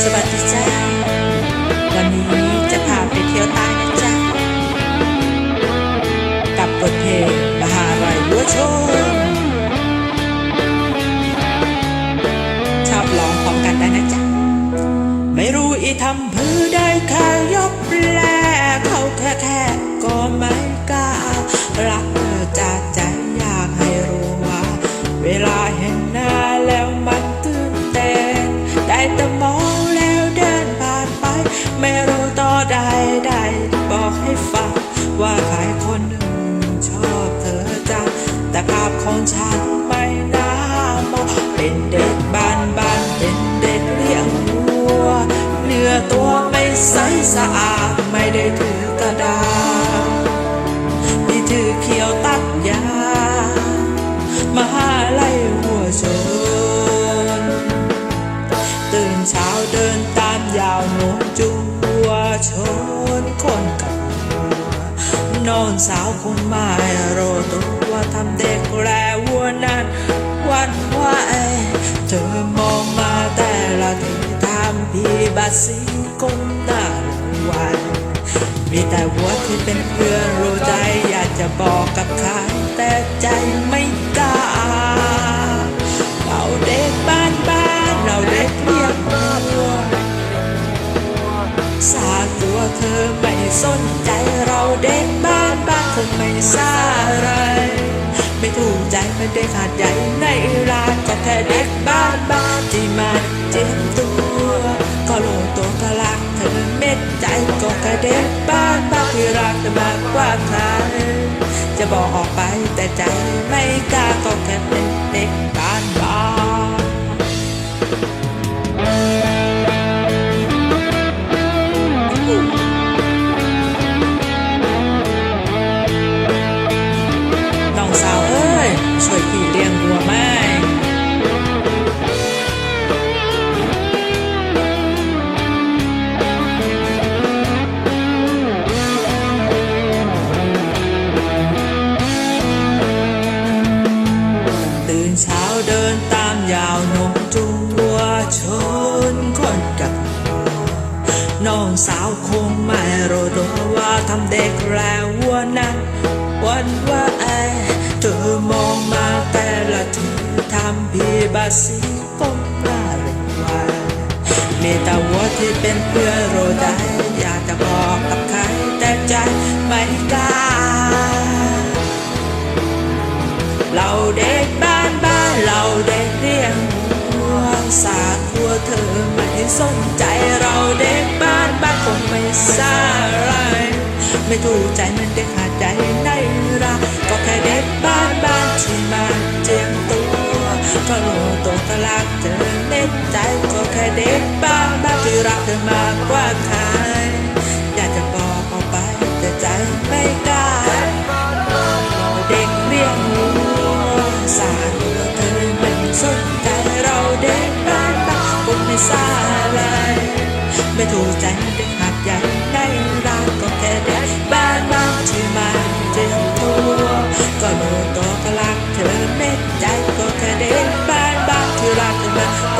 สวัสดีจ้า วันนี้จะพาไปเที่ยวใต้นะจ๊ะกับบทเพลงมหาลัยวัวชนชอบร้องพร้อมกันได้นะจ๊ะไม่รู้อีทำเพื่อได้แค่ยกแลเขาแค่แค่ก็ไม่กล้า รักเธอจากใจอยากให้รู้ว่า เวลา ไม่รู้ต่อใดใดบอกให้ฟังว่าใครคนหนึ่งชอบเธอจังแต่ภาพของฉันไม่น่ามองเป็นเด็กบ้านบ้านเป็นเด็กเลี้ยงวัว เนื้อตัวไม่ใสสะอาด อนสาวคงไม่รอตัวว่าทำเด็กแรวัวนั้นวันไหวเธอมองมาแต่ละทีทำพี่บาสีก้มหน้าลงวัน มีแต่หัวที่เป็นเพื่อนรู้ใจอยากจะบอกกับใครแต่ใจไม่ ไม่ได้ขาดใหญ่ในร้านก็แค่เด็กบ้านบ้านที่มาเจ็บตัว ก็โลงตัวก็รักเธอเม็ดใจก็แค่เด็กบ้านบ้านที่รักจะมากกว่าใครจะบอกออกไปแต่ใจไม่กล้าก็แค่เป็นเด็กบ้านบ้าน ยาวนมจูงวัวชนคนกับน้องสาวคงไม่รู้ตัวว่าทำเด็กแล้ววัวนั้นวันว่าไอเธอมองมาแต่ละทีทำพี่บาสีก้มหน้าเล่นวามีแต่วัวที่เป็นเพื่อนรู้ใจอยากจะบอกกับใครแต่ใจไม่กล้าเราเด็ก สาคัวเธอไม่สนใจเราเด็กบ้านบ้านคงไม่ซาอะไรไม่ถูกใจมันเด็กขาดใจในรักก็แค่เด็กบ้านบ้านที่มาเจียมตัวก็รู้ตัวก็รักเธอเน็ตใจก็แค่เด็กบ้านบ้านที่รักเธอมากกว่าใคร ที่